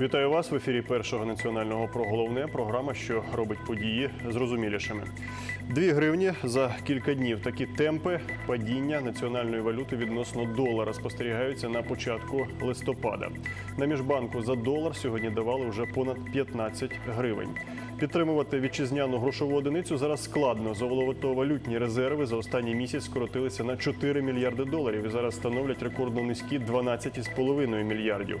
Вітаю вас в ефірі першого національного про головне. Програма, що робить події зрозумілішими. Дві гривні за кілька днів. Такі темпи падіння національної валюти відносно долара спостерігаються на початку листопада. На міжбанку за долар сьогодні давали вже понад 15 гривень. Підтримувати вітчизняну грошову одиницю зараз складно. Золотовалютні резерви за останній місяць скоротилися на 4 мільярди доларів і зараз становлять рекордно низькі 12,5 мільярдів.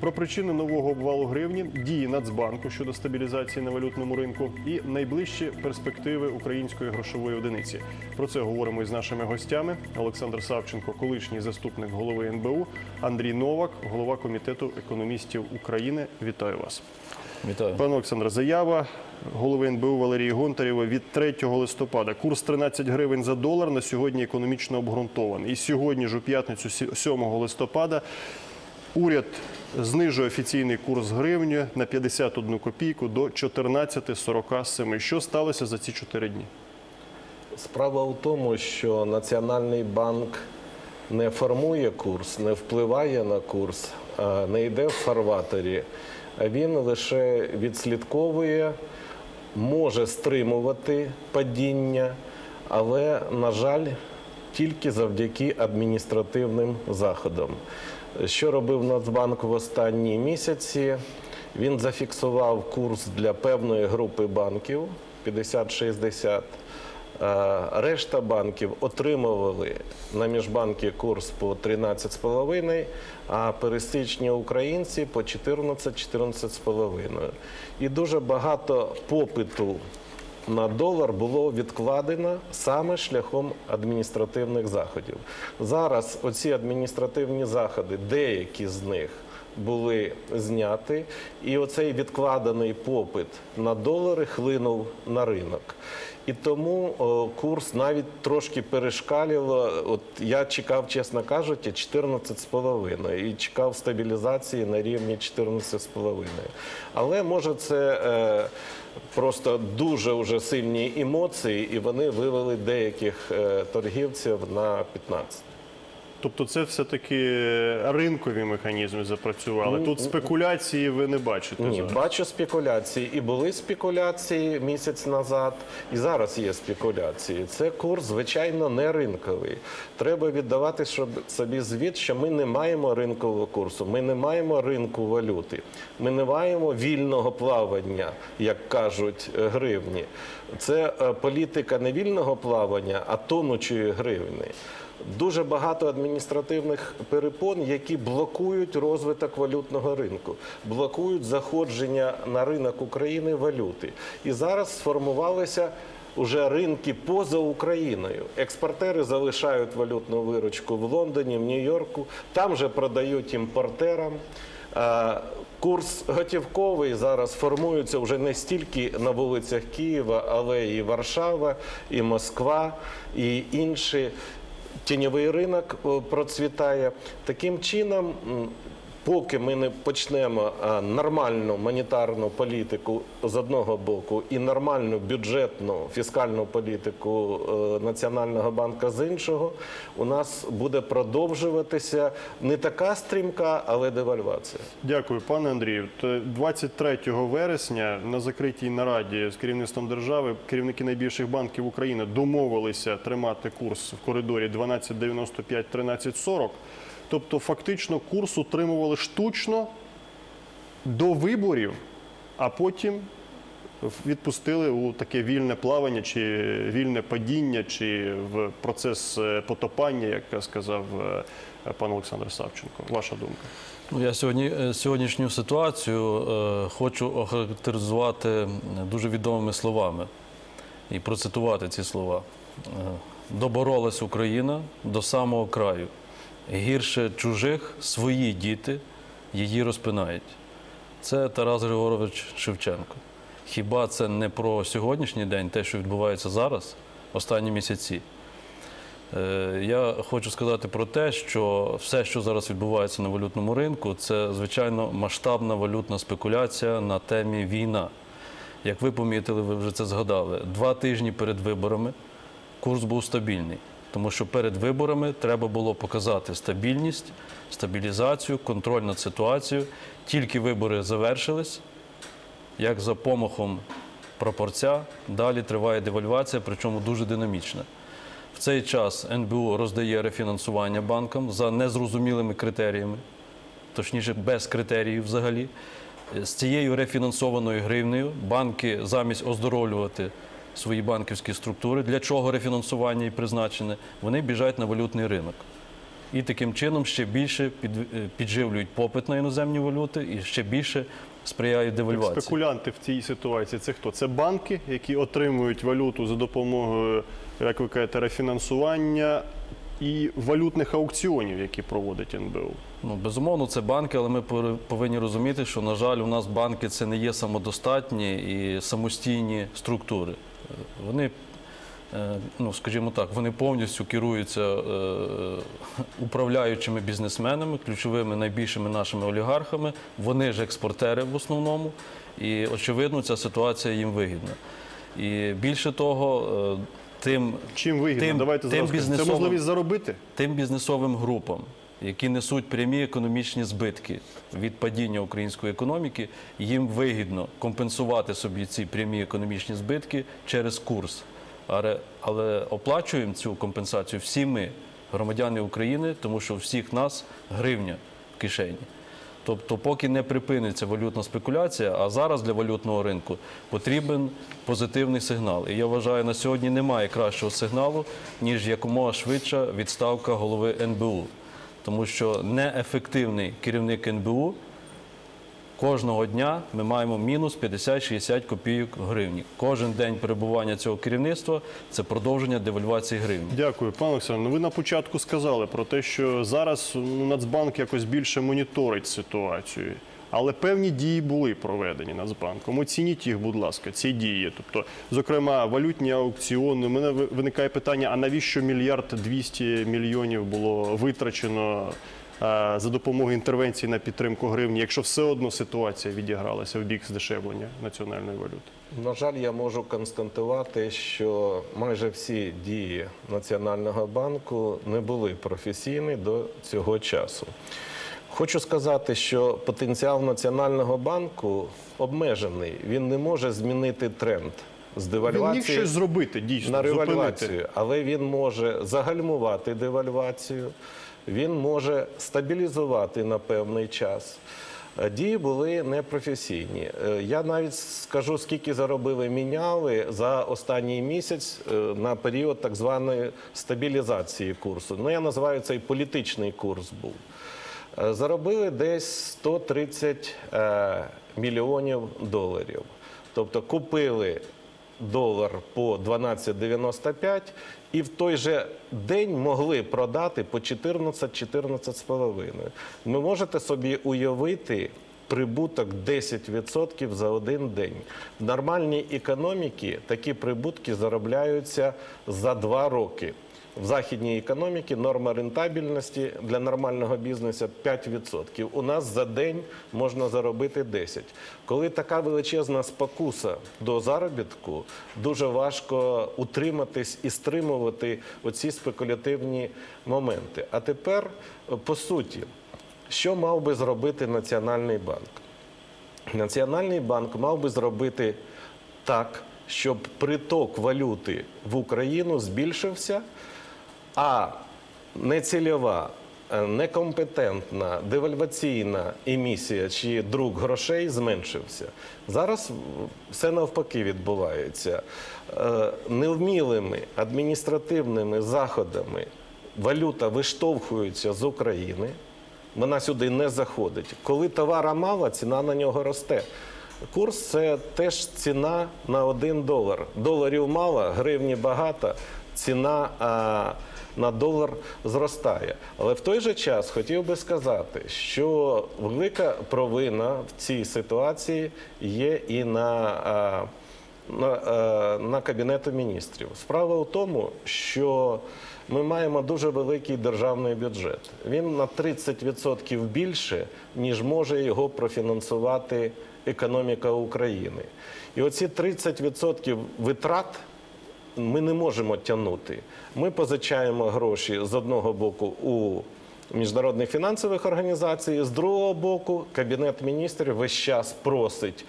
Про причини нового обвалу гривні, дії Нацбанку щодо стабілізації на валютному ринку і найближчі перспективи української грошової одиниці. Про це говоримо із нашими гостями. Олександр Савченко, колишній заступник голови НБУ, Андрій Новак, голова комітету економістів України. Вітаю вас. Вітаю. Пане Олександре, заява голови НБУ Валерії Гонтарєва від 3 листопада. Курс 13 гривень за долар на сьогодні економічно обґрунтований. І сьогодні ж у п'ятницю, 7 листопада, уряд знижує офіційний курс гривні на 51 копійку до 14,47. Що сталося за ці 4 дні? Справа в тому, що Національний банк не формує курс, не впливає на курс, не йде в фарватері. Він лише відслідковує, може стримувати падіння, але, на жаль, тільки завдяки адміністративним заходам. Що робив Нацбанк в останні місяці? Він зафіксував курс для певної групи банків 50-60. Е, Решта банків отримували на міжбанки курс по 13,5, а пересічні українці по 14-14,5. І дуже багато попиту на долар було відкладено саме шляхом адміністративних заходів. Зараз оці адміністративні заходи, деякі з них були зняті, і оцей відкладений попит на долари хлинув на ринок. І тому о, курс навіть трошки перешкаліло. От я чекав, чесно кажучи, 14,5 і чекав стабілізації на рівні 14,5. Але може це е, просто дуже вже сильні емоції, і вони вивели деяких е, торгівців на 15. Тобто це все-таки ринкові механізми запрацювали. Ну, Тут спекуляції ви не бачите. Ні, зараз. бачу спекуляції. І були спекуляції місяць назад, і зараз є спекуляції. Це курс, звичайно, не ринковий. Треба віддавати собі звіт, що ми не маємо ринкового курсу, ми не маємо ринку валюти, ми не маємо вільного плавання, як кажуть е, гривні. Це е, політика не вільного плавання, а тонучої гривні. Дуже багато адміністративних перепон, які блокують розвиток валютного ринку, блокують заходження на ринок України валюти. І зараз сформувалися уже ринки поза Україною. Експортери залишають валютну виручку в Лондоні, в Нью-Йорку, там же продають імпортерам. Е, Курс готівковий зараз формується вже не стільки на вулицях Києва, але і Варшава, і Москва, і інші. Тіньовий ринок процвітає. Таким чином, поки ми не почнемо нормальну монетарну політику з одного боку і нормальну бюджетну фіскальну політику е, Національного банку з іншого, у нас буде продовжуватися не така стрімка, але девальвація. Дякую, пане Андрію. Т- 23 вересня на закритій нараді з керівництвом держави керівники найбільших банків України домовилися тримати курс в коридорі 12,95-13,40. Тобто, фактично, курс утримували штучно до виборів, а потім відпустили у таке вільне плавання чи вільне падіння, чи в процес е, потопання, як сказав е, пан Олександр Савченко. Ваша думка? Ну, я сьогодні е, сьогоднішню ситуацію е, хочу охарактеризувати дуже відомими словами і процитувати ці слова. Доборолась Україна до самого краю. Гірше чужих свої діти її розпинають. Це Тарас Григорович Шевченко. Хіба це не про сьогоднішній день, те, що відбувається зараз, останні місяці? Е, Я хочу сказати про те, що все, що зараз відбувається на валютному ринку, це звичайно масштабна валютна спекуляція на темі війна. Як ви помітили, ви вже це згадали, два тижні перед виборами курс був стабільний. Тому що перед виборами треба було показати стабільність, стабілізацію, контроль над ситуацією. Тільки вибори завершились, як за помахом прапорця, далі триває девальвація, причому дуже динамічна. В цей час НБУ роздає рефінансування банкам за незрозумілими критеріями, точніше, без критеріїв взагалі. З цією рефінансованою гривнею банки замість оздоровлювати свої банківські структури, для чого рефінансування і призначене, вони біжать на валютний ринок. І таким чином ще більше е, підживлюють попит на іноземні валюти і ще більше сприяють девальвації. Спекулянти в цій ситуації це хто? Це банки, які отримують валюту за допомогою, як ви кажете, рефінансування і валютних аукціонів, які проводить НБУ. Ну, безумовно, це банки, але ми повинні розуміти, що, на жаль, у нас банки це не є самодостатні і самостійні структури. Вони, е, ну, скажімо так, вони повністю керуються е, управляючими бізнесменами, ключовими найбільшими нашими олігархами. Вони ж експортери в основному. І, очевидно, ця ситуація їм вигідна. І більше того, е, тим Чим вигідно? Тим- Давайте тим зараз. Це можливість заробити. тим бізнесовим групам, які несуть прямі економічні збитки від падіння української економіки, їм вигідно компенсувати собі ці прямі економічні збитки через курс. Але, оплачуємо цю компенсацію всі ми, громадяни України, тому що у всіх нас гривня в кишені. Тобто, поки не припиниться валютна спекуляція, а зараз для валютного ринку потрібен позитивний сигнал. І я вважаю, на сьогодні немає кращого сигналу, ніж якомога швидша відставка голови НБУ. Тому що неефективний керівник НБУ кожного дня ми маємо мінус 50-60 копійок гривні. Кожен день перебування цього керівництва це продовження девальвації гривні. Дякую, пане Олександр. Ну, ви на початку сказали про те, що зараз ну, Нацбанк якось більше моніторить ситуацію. Але певні дії були проведені Нацбанком. Оцініть їх, будь ласка, ці дії. Тобто, зокрема, валютні аукціони. У мене виникає питання: а навіщо мільярд 200 мільйонів було витрачено е, за допомогою інтервенції на підтримку гривні, якщо все одно ситуація відігралася в бік здешевлення національної валюти? На жаль, я можу констатувати, що майже всі дії Національного банку не були професійні до цього часу. Хочу сказати, що потенціал Національного банку обмежений. Він не може змінити тренд з Він міг щось зробити дійсно на зупинити. але він може загальмувати девальвацію, він може стабілізувати на певний час. Е, Дії були непрофесійні. Е, Я навіть скажу, скільки заробили міняли за останній місяць е, на період так званої стабілізації курсу. Ну, я називаю цей політичний курс був. Е, Заробили десь 130 е, мільйонів доларів. Тобто купили долар по 12,95 і в той же день могли продати по 14-14,5. Ви можете собі уявити прибуток 10% за один день. В нормальній економіці такі прибутки заробляються за два роки. В західній економіці норма рентабельності для нормального бізнесу 5%. У нас за день можна заробити 10%. Коли така величезна спокуса до заробітку, дуже важко утриматись і стримувати оці спекулятивні моменти. А тепер, по суті, що мав би зробити Національний банк? Національний банк мав би зробити так, щоб приток валюти в Україну збільшився, а нецільова, е, некомпетентна, девальваційна емісія чи друк грошей зменшився. Зараз все навпаки відбувається. Е, Невмілими адміністративними заходами валюта виштовхується з України. Вона сюди не заходить. Коли товара мало, ціна на нього росте. Курс це теж ціна на один долар. Доларів мало, гривні багато, ціна а, на долар зростає. Але в той же час хотів би сказати, що велика провина в цій ситуації є і на на, е, на Кабінету міністрів. Справа у тому, що ми маємо дуже великий державний бюджет. Він на 30% більше, ніж може його профінансувати економіка України. І оці 30% витрат ми не можемо тягнути. Ми позичаємо гроші з одного боку у міжнародних фінансових організацій, з другого боку, Кабінет міністрів весь час просить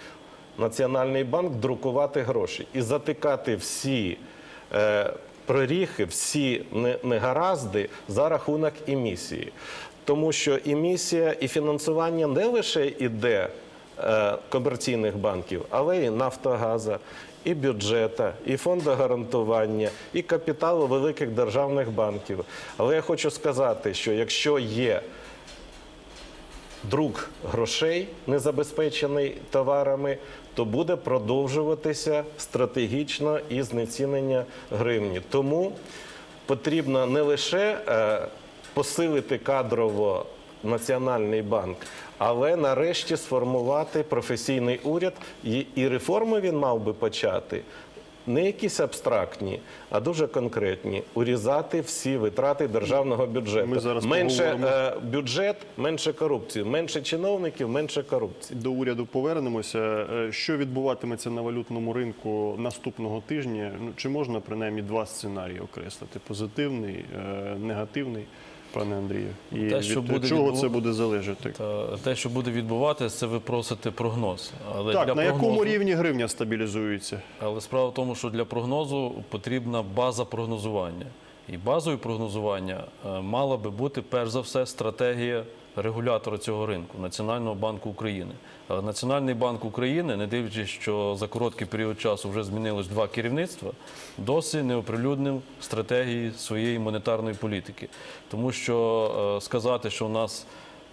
Національний банк друкувати гроші і затикати всі е, проріхи, всі не- негаразди за рахунок емісії. Тому що емісія і фінансування не лише йде е, комерційних банків, але і Нафтогаза, і бюджета, і фонду гарантування, і капіталу великих державних банків. Але я хочу сказати, що якщо є друк грошей, не забезпечений товарами, то буде продовжуватися стратегічно і знецінення гривні. Тому потрібно не лише е, посилити кадрово Національний банк, але нарешті сформувати професійний уряд і, і реформи він мав би почати. Не якісь абстрактні, а дуже конкретні. Урізати всі витрати державного бюджету. Ми зараз менше поговоримо. е, бюджет, менше корупції, менше чиновників, менше корупції. До уряду повернемося. Е, Що відбуватиметься на валютному ринку наступного тижня? Ну чи можна принаймні два сценарії окреслити: позитивний, е, негативний, пане Андрію? І Те, що від буде чого відбув... це буде залежати? Та те, що буде відбуватися, це ви просите прогноз. Але Так, для на якому рівні гривня стабілізується? Але справа в тому, що для прогнозу потрібна база прогнозування. І базою прогнозування е, мала би бути перш за все стратегія регулятора цього ринку Національного банку України. Національний банк України, не дивлячись, що за короткий період часу вже змінилось два керівництва, досі не оприлюднив стратегії своєї монетарної політики. Тому що е, сказати, що у нас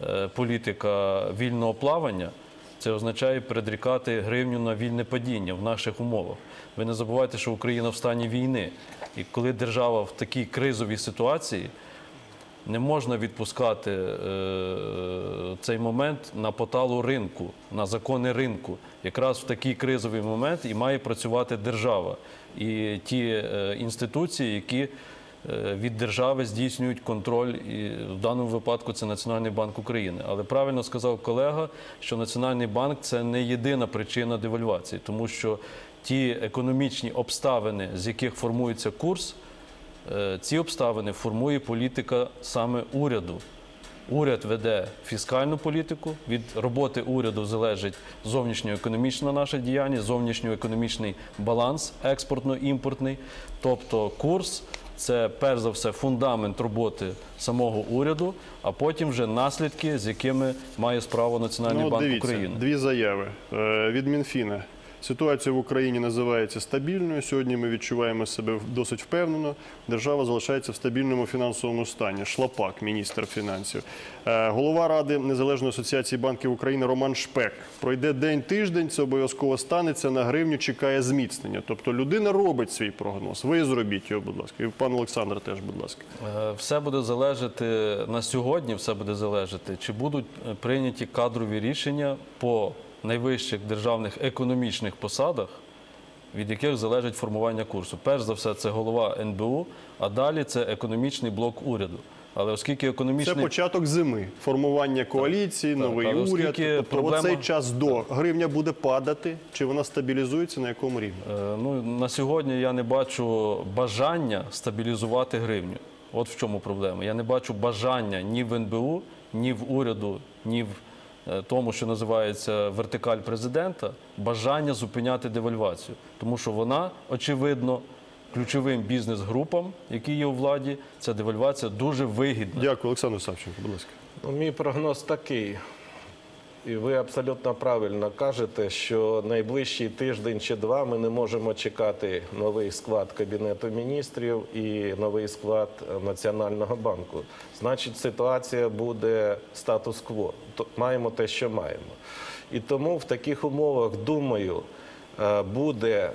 е, політика вільного плавання. Це означає передрікати гривню на вільне падіння в наших умовах. Ви не забувайте, що Україна в стані війни. І коли держава в такій кризовій ситуації, не можна відпускати е, цей момент на поталу ринку, на закони ринку. Якраз в такий кризовий момент і має працювати держава і ті е, інституції, які е, від держави здійснюють контроль, і в даному випадку це Національний банк України. Але правильно сказав колега, що Національний банк це не єдина причина девальвації, тому що ті економічні обставини, з яких формується курс, ці обставини формує політика саме уряду. Уряд веде фіскальну політику. Від роботи уряду залежить зовнішньоекономічна наша діяльність, зовнішньоекономічний баланс експортно-імпортний. Тобто курс це перш за все фундамент роботи самого уряду, а потім вже наслідки, з якими має справу Національний Ну, банк дивіться, України. дві заяви Е, від Мінфіна. Ситуація в Україні називається стабільною. Сьогодні ми відчуваємо себе досить впевнено. Держава залишається в стабільному фінансовому стані. Шлапак, міністр фінансів. Е, Голова ради Незалежної асоціації банків України Роман Шпек. Пройде день-тиждень, це обов'язково станеться. На гривню чекає зміцнення. Тобто людина робить свій прогноз. Ви зробіть його, будь ласка. І пан Олександр теж, будь ласка. Е, Все буде залежати на сьогодні. Все буде залежати, чи будуть е, прийняті кадрові рішення по найвищих державних економічних посадах, від яких залежить формування курсу. Перш за все, це голова НБУ, а далі це економічний блок уряду. Але оскільки Це початок зими, формування коаліції, новий але уряд. Тобто проблема- оцей час до гривня буде падати, чи вона стабілізується на якому рівні? Е, Ну, на сьогодні я не бачу бажання стабілізувати гривню. От в чому проблема. Я не бачу бажання ні в НБУ, ні в уряду, ні в тому, що називається вертикаль президента, бажання зупиняти девальвацію. Тому що вона, очевидно, ключовим бізнес-групам, які є у владі, ця девальвація дуже вигідна. Дякую, Олександр Савченко, будь ласка. Ну, мій прогноз такий. І ви абсолютно правильно кажете, що найближчий тиждень чи два ми не можемо чекати новий склад Кабінету міністрів і новий склад Національного банку. Значить, ситуація буде статус-кво. Маємо те, що маємо. І тому в таких умовах, думаю, е, буде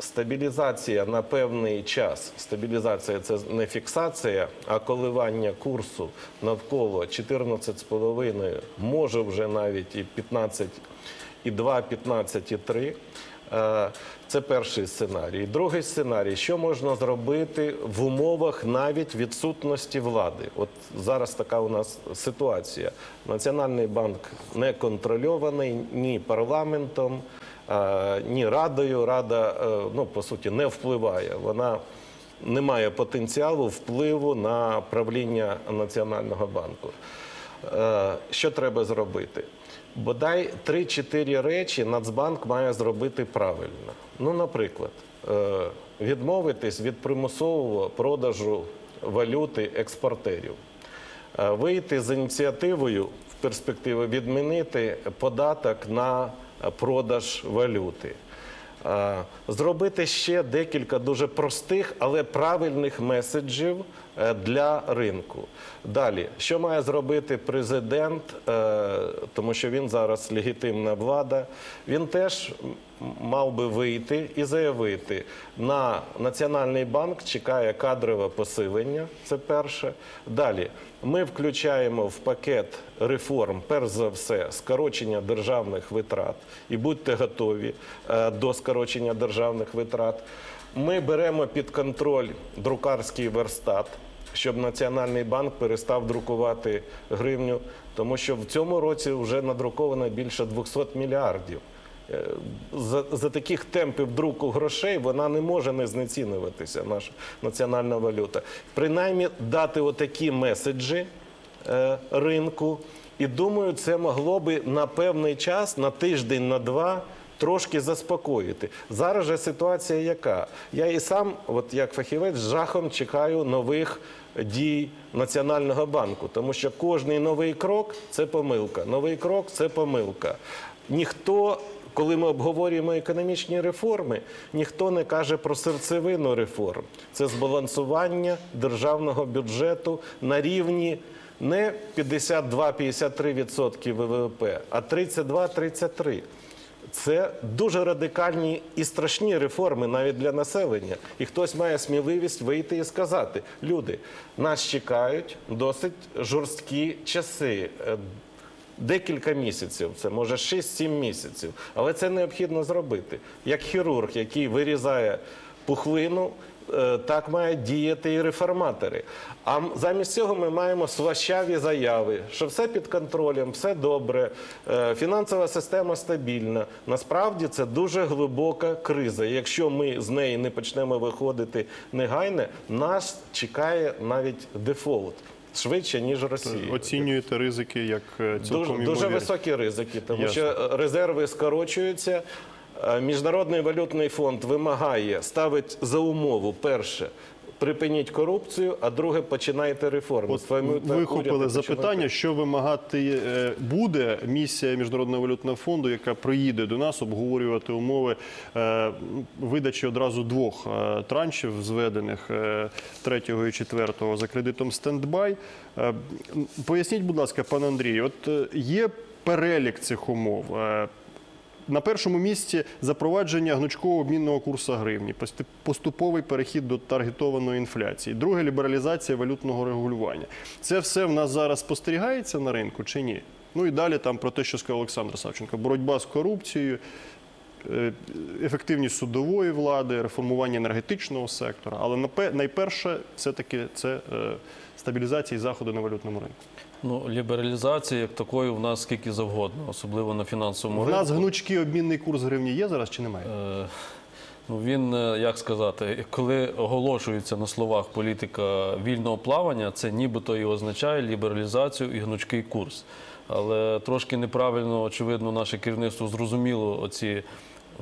стабілізація на певний час. Стабілізація це не фіксація, а коливання курсу навколо 14,5, може вже навіть і 15,2, 15,3. Е, Це перший сценарій. Другий сценарій, що можна зробити в умовах навіть відсутності влади. От зараз така у нас ситуація. Національний банк не контрольований ні парламентом, ні радою. Рада, е, ну по суті, не впливає. Вона не має потенціалу впливу на правління Національного банку. Е, Що треба зробити? Бодай 3-4 речі Нацбанк має зробити правильно. Ну, наприклад, е, відмовитись від примусового продажу валюти експортерів, Е, вийти з ініціативою в перспективі відмінити податок на продаж валюти. Е, Зробити ще декілька дуже простих, але правильних меседжів е, для ринку. Далі, що має зробити президент, Е, тому що він зараз легітимна влада, він теж мав би вийти і заявити, на Національний банк чекає кадрове посилення. Це перше. Далі ми включаємо в пакет реформ, перш за все, скорочення державних витрат. І будьте готові е, до скорочення державних витрат. Ми беремо під контроль друкарський верстат, щоб Національний банк перестав друкувати гривню, тому що в цьому році вже надруковано більше 200 мільярдів. Е, За, за таких темпів друку грошей вона не може не знецінюватися, наша національна валюта. Принаймні дати отакі меседжі е, ринку. І думаю, це могло би на певний час, на тиждень, на два. Трошки заспокоїти. Зараз же ситуація яка? Я і сам, от як фахівець, з жахом чекаю нових дій Національного банку, тому що кожний новий крок це помилка. Новий крок це помилка. Ніхто, коли ми обговорюємо економічні реформи, ніхто не каже про серцевину реформ. Це збалансування державного бюджету на рівні не 52-53% ВВП, а 32-33%. Це дуже радикальні і страшні реформи навіть для населення. І хтось має сміливість вийти і сказати: люди, нас чекають досить жорсткі часи. Декілька місяців, це може 6-7 місяців, але це необхідно зробити. Як хірург, який вирізає пухлину, е, так мають діяти і реформатори. А замість цього ми маємо сващаві заяви, що все під контролем, все добре, е, фінансова система стабільна. Насправді це дуже глибока криза. Якщо ми з неї не почнемо виходити негайно, нас чекає навіть дефолт швидше ніж Росія. Оцінюєте ризики як е, цілком Дуже, дуже високі ризики, тому Ясно. що резерви скорочуються. Е, Міжнародний валютний фонд вимагає, ставить за умову перше. Припиніть корупцію, а друге починайте реформи. От вихопили запитання, що вимагати е, буде місія Міжнародного валютного фонду, яка приїде до нас обговорювати умови е, видачі одразу двох е, траншів, зведених третього і четвертого за кредитом стендбай. Поясніть, будь ласка, пане Андрію, от є перелік цих умов. На першому місці запровадження гнучкового обмінного курсу гривні, поступовий перехід до таргетованої інфляції, друге лібералізація валютного регулювання. Це все в нас зараз спостерігається на ринку чи ні? Ну і далі там про те, що сказав Олександр Савченко: боротьба з корупцією, е, ефективність судової влади, реформування енергетичного сектора. Але найперше, все-таки це е, стабілізація і заходи на валютному ринку. Ну, лібералізації як такої в нас скільки завгодно, особливо на фінансовому У нас гнучкий обмінний курс гривні є зараз чи немає? Е, Ну, він, е, як сказати, коли оголошується на словах політика вільного плавання, це нібито і означає лібералізацію і гнучкий курс. Але трошки неправильно, очевидно, наше керівництво зрозуміло оці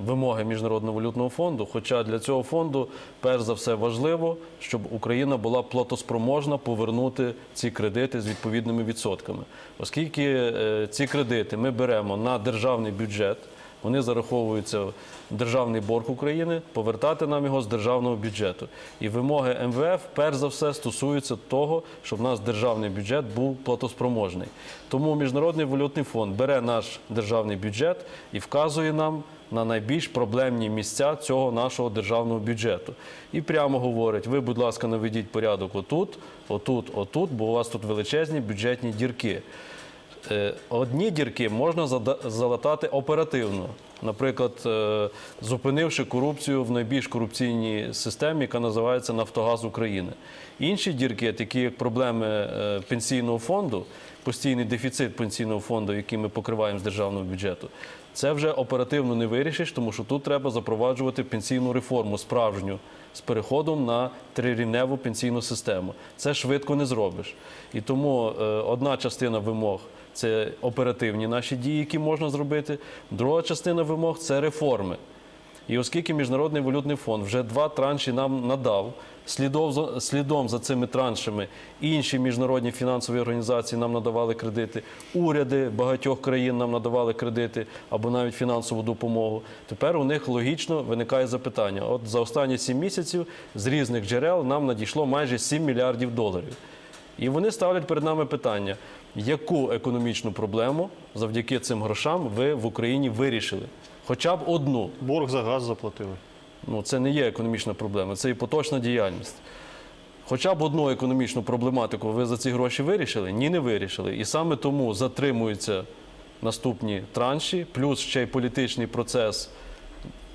вимоги Міжнародного валютного фонду. Хоча для цього фонду, перш за все, важливо, щоб Україна була платоспроможна повернути ці кредити з відповідними відсотками. Оскільки е, ці кредити ми беремо на державний бюджет. Вони зараховуються в державний борг України, повертати нам його з державного бюджету. І вимоги МВФ, перш за все, стосуються того, щоб в нас державний бюджет був платоспроможний. Тому Міжнародний валютний фонд бере наш державний бюджет і вказує нам на найбільш проблемні місця цього нашого державного бюджету. І прямо говорить: ви, будь ласка, наведіть порядок отут, отут, отут, бо у вас тут величезні бюджетні дірки. Е, Одні дірки можна залатати оперативно, наприклад, е, зупинивши корупцію в найбільш корупційній системі, яка називається Нафтогаз України. Інші дірки, такі як проблеми е, пенсійного фонду, постійний дефіцит пенсійного фонду, який ми покриваємо з державного бюджету, це вже оперативно не вирішиш, тому що тут треба запроваджувати пенсійну реформу справжню з переходом на трирівневу пенсійну систему. Це швидко не зробиш. І тому е, одна частина вимог це оперативні наші дії, які можна зробити. Друга частина вимог це реформи. І оскільки Міжнародний валютний фонд вже два транші нам надав, слідом за, цими траншами інші міжнародні фінансові організації нам надавали кредити, уряди багатьох країн нам надавали кредити або навіть фінансову допомогу. Тепер у них логічно виникає запитання: от за останні сім місяців з різних джерел нам надійшло майже 7 мільярдів доларів. І вони ставлять перед нами питання, яку економічну проблему завдяки цим грошам ви в Україні вирішили? Хоча б одну. Борг за газ заплатили. Ну, це не є економічна проблема, це і поточна діяльність. Хоча б одну економічну проблематику ви за ці гроші вирішили? Ні, не вирішили. І саме тому затримуються наступні транші, плюс ще й політичний процес,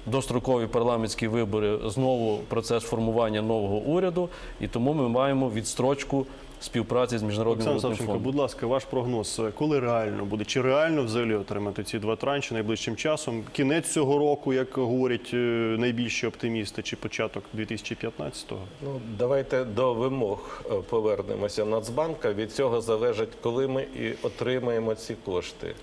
дострокові парламентські вибори, знову процес формування нового уряду. І тому ми маємо відстрочку співпраці з міжнародним Олександр валютним Савченко, фондом. будь ласка, ваш прогноз, коли реально буде? Чи реально взагалі отримати ці два транші найближчим часом? Кінець цього року, як говорять е, найбільші оптимісти, чи початок 2015-го? Ну, давайте до вимог е, повернемося Нацбанка. Від цього залежить, коли ми і отримаємо ці кошти.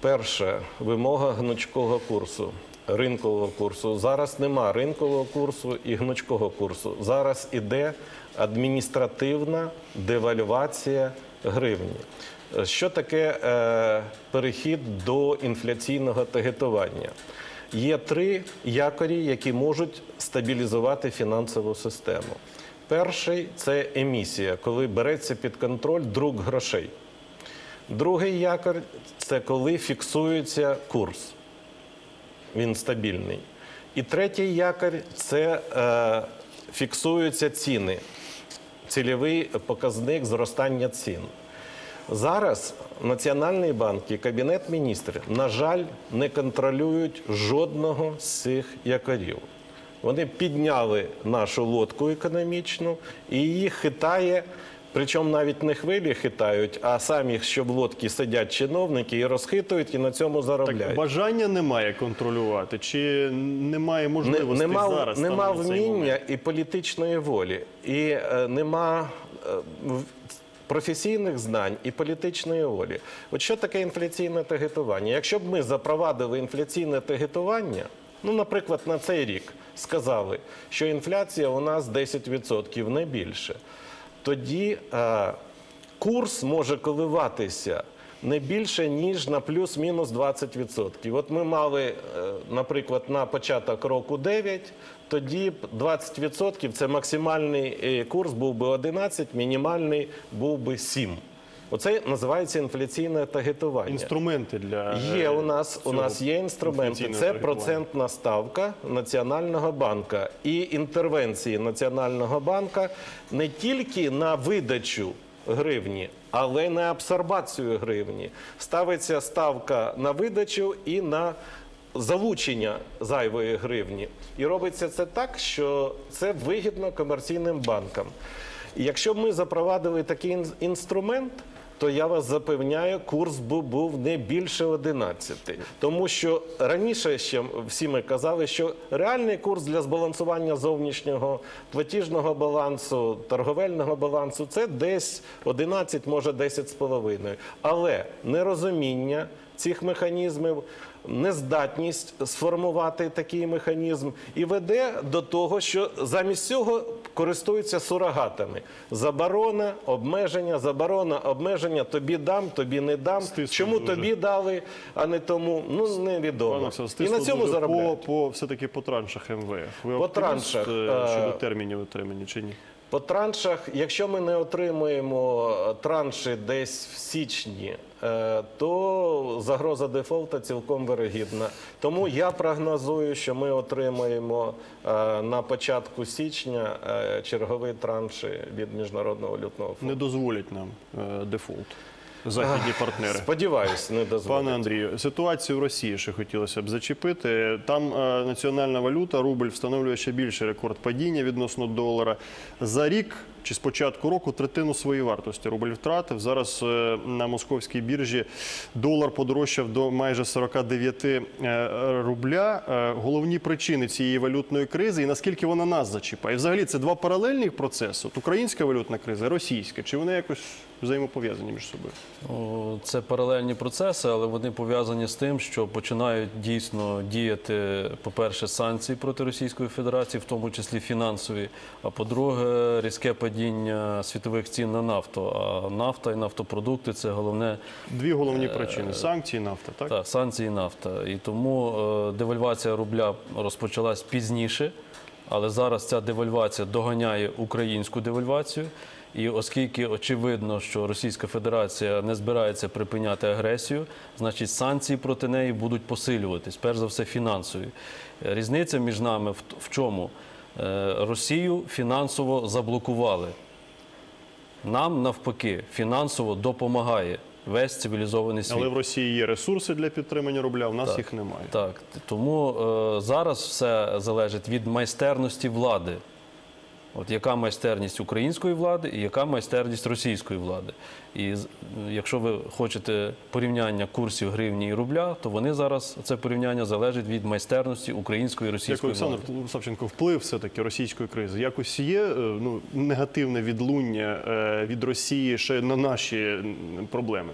Перше, вимога гнучкого курсу, ринкового курсу. Зараз нема ринкового курсу і гнучкого курсу. Зараз іде адміністративна девальвація гривні. Що таке е, перехід до інфляційного тагетування? Є три якорі, які можуть стабілізувати фінансову систему. Перший це емісія, коли береться під контроль друк грошей. Другий якор це коли фіксується курс. Він стабільний. І третій якор це е, фіксуються ціни, цільовий показник зростання цін. Зараз Національний банк і Кабінет міністрів, на жаль, не контролюють жодного з цих якорів. Вони підняли нашу лодку економічну і її хитає. Причому навіть не хвилі хитають, а самі, що в лодці сидять чиновники і розхитують, і на цьому заробляють. Так бажання немає контролювати, чи немає Не- можливості нема, зараз? нема вміння і політичної волі, і е, нема е, професійних знань і політичної волі. От що таке інфляційне таргетування? Якщо б ми запровадили інфляційне таргетування, ну, наприклад, на цей рік сказали, що інфляція у нас 10%, не більше, тоді е, курс може коливатися не більше, ніж на плюс-мінус 20%. От ми мали, е, наприклад, на початок року 9, тоді б 20% це максимальний е, курс був би 11, мінімальний був би 7. Оце називається інфляційне таргетування. інструменти для Є е, у нас у нас є інструменти. Це процентна ставка Національного банка і інтервенції Національного банка не тільки на видачу гривні, але й на абсорбацію гривні. Ставиться ставка на видачу і на залучення зайвої гривні. І робиться це так, що це вигідно комерційним банкам. І якщо б ми запровадили такий інструмент, то я вас запевняю, курс був, був не більше 11. Тому що раніше ще всі ми казали, що реальний курс для збалансування зовнішнього платіжного балансу, торговельного балансу це десь 11, може 10,5. Але нерозуміння цих механізмів, нездатність сформувати такий механізм і веде до того, що замість цього користуються сурогатами. Заборона, обмеження, заборона, обмеження, тобі дам, тобі не дам. Стисло Чому дуже. тобі дали, а не тому? Ну, невідомо. Олександр, І на цьому заробляють. по, по все-таки по траншах МВФ. Ви По траншах, е, е, щодо термінів отримання чи ні? По траншах, якщо ми не отримуємо транші десь в січні, е, то загроза дефолта цілком вирогідна. Тому я прогнозую, що ми отримаємо е, на початку січня е, чергові транші від міжнародного валютного фонду. Не дозволять нам е, дефолт. Західні партнери. Сподіваюсь, не дозволять. Пане Андрію, ситуацію в Росії ще хотілося б зачепити. Там е, національна валюта, рубль встановлює ще більший рекорд падіння відносно долара. За рік чи з початку року третину своєї вартості рубль втратив. Зараз е, на московській біржі долар подорожчав до майже 49 е, рубля. Е, Головні причини цієї валютної кризи і наскільки вона нас зачіпає. І взагалі це два паралельних процеси. От українська валютна криза, російська. Чи вони якось взаємопов'язані між собою? Це паралельні процеси, але вони пов'язані з тим, що починають дійсно діяти, по-перше, санкції проти Російської Федерації, в тому числі фінансові. А по-друге, різке падіння світових цін на нафту. А нафта і нафтопродукти це головне Дві головні причини: санкції, нафта, так? та, санкції і нафта. І тому е, девальвація рубля розпочалась пізніше, але зараз ця девальвація доганяє українську девальвацію. І оскільки очевидно, що Російська Федерація не збирається припиняти агресію, значить санкції проти неї будуть посилюватись, перш за все фінансові. Різниця між нами в, в чому? Е, Росію фінансово заблокували. Нам навпаки фінансово допомагає весь цивілізований світ. Але в Росії є ресурси для підтримання рубля, в нас Так. їх немає. Так, тому е, зараз все залежить від майстерності влади. От яка майстерність української влади і яка майстерність російської влади. І якщо ви хочете порівняння курсів гривні і рубля, то вони зараз це порівняння залежить від майстерності української і Як російської Олександр влади. Савченко, вплив все-таки російської кризи. Якось є е, ну, негативне відлуння е, від Росії ще на наші проблеми.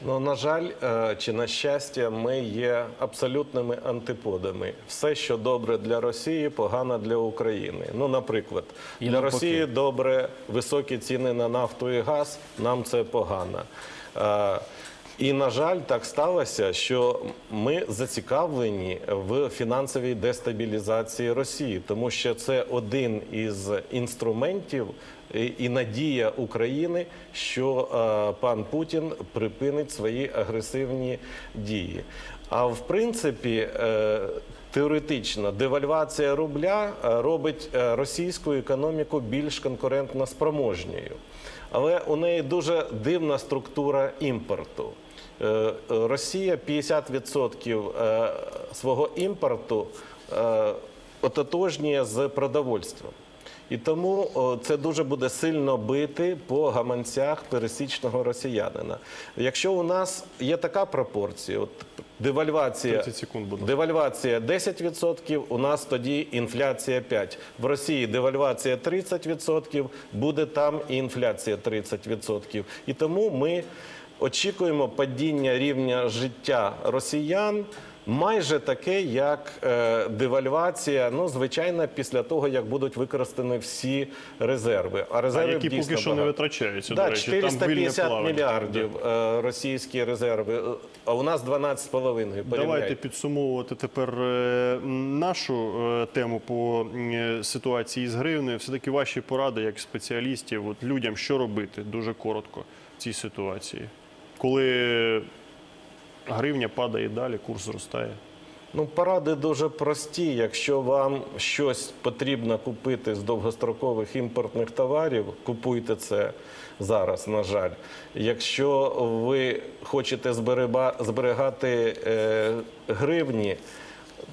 Ну, на жаль, е, чи на щастя, ми є абсолютними антиподами. Все, що добре для Росії, погано для України. Ну, наприклад, І для. Росії добре високі ціни на нафту і газ, нам це погано. І, на жаль, так сталося, що ми зацікавлені в фінансовій дестабілізації Росії, тому що це один із інструментів і- надія України, що е, пан Путін припинить свої агресивні дії. А в принципі, е, теоретично девальвація рубля е, робить російську економіку більш конкурентно спроможньою. Але у неї дуже дивна структура імпорту. Е, Росія 50% е, свого імпорту е, ототожнює з продовольством. І тому це дуже буде сильно бити по гаманцях пересічного росіянина. Якщо у нас є така пропорція, от девальвація, секунд, девальвація 10%, у нас тоді інфляція 5%. В Росії девальвація 30%, буде там і інфляція 30%. І тому ми очікуємо падіння рівня життя росіян. Майже таке, як е, девальвація, ну звичайно, після того як будуть використані всі резерви. А А резервів які поки дійсно що не витрачаються, Да, до речі, там вільне 450 плавання. мільярдів е, російські резерви, а у нас 12,5. Давайте підсумовувати тепер е, нашу тему по ситуації з гривнею. Все-таки ваші поради як спеціалістів, от людям, що робити дуже коротко в цій ситуації, коли гривня падає далі, курс зростає. Ну, поради дуже прості. Якщо вам щось потрібно купити з довгострокових імпортних товарів, купуйте це зараз, на жаль. Якщо ви хочете зберегати е, гривні,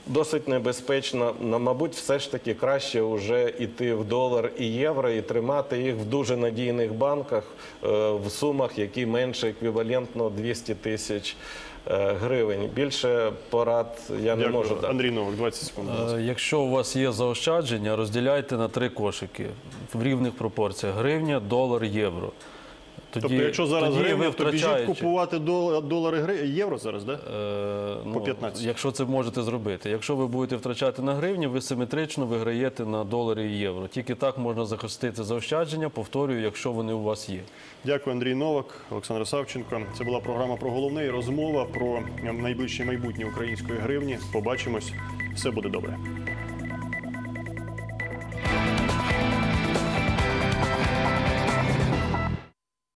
досить небезпечно. Мабуть, все ж таки краще вже йти в долар і євро і тримати їх в дуже надійних банках е, в сумах, які менше еквівалентно 200 тисяч е, гривень. Більше порад я не можу дати. Андрій Новик, 20 секунд. Е, Якщо у вас є заощадження, розділяйте на три кошики в рівних пропорціях: гривня, долар, євро. Тоді, Тобто, якщо зараз тоді гривня, то біжіть купувати дол- долари гри... євро зараз, да? Е, ну, 15. Якщо це можете зробити. Якщо ви будете втрачати на гривні, ви симетрично виграєте на долари і євро. Тільки так можна захистити заощадження, повторюю, якщо вони у вас є. Дякую, Андрій Новак, Олександр Савченко. Це була програма про головне і розмова про найближче майбутнє української гривні. Побачимось. Все буде добре.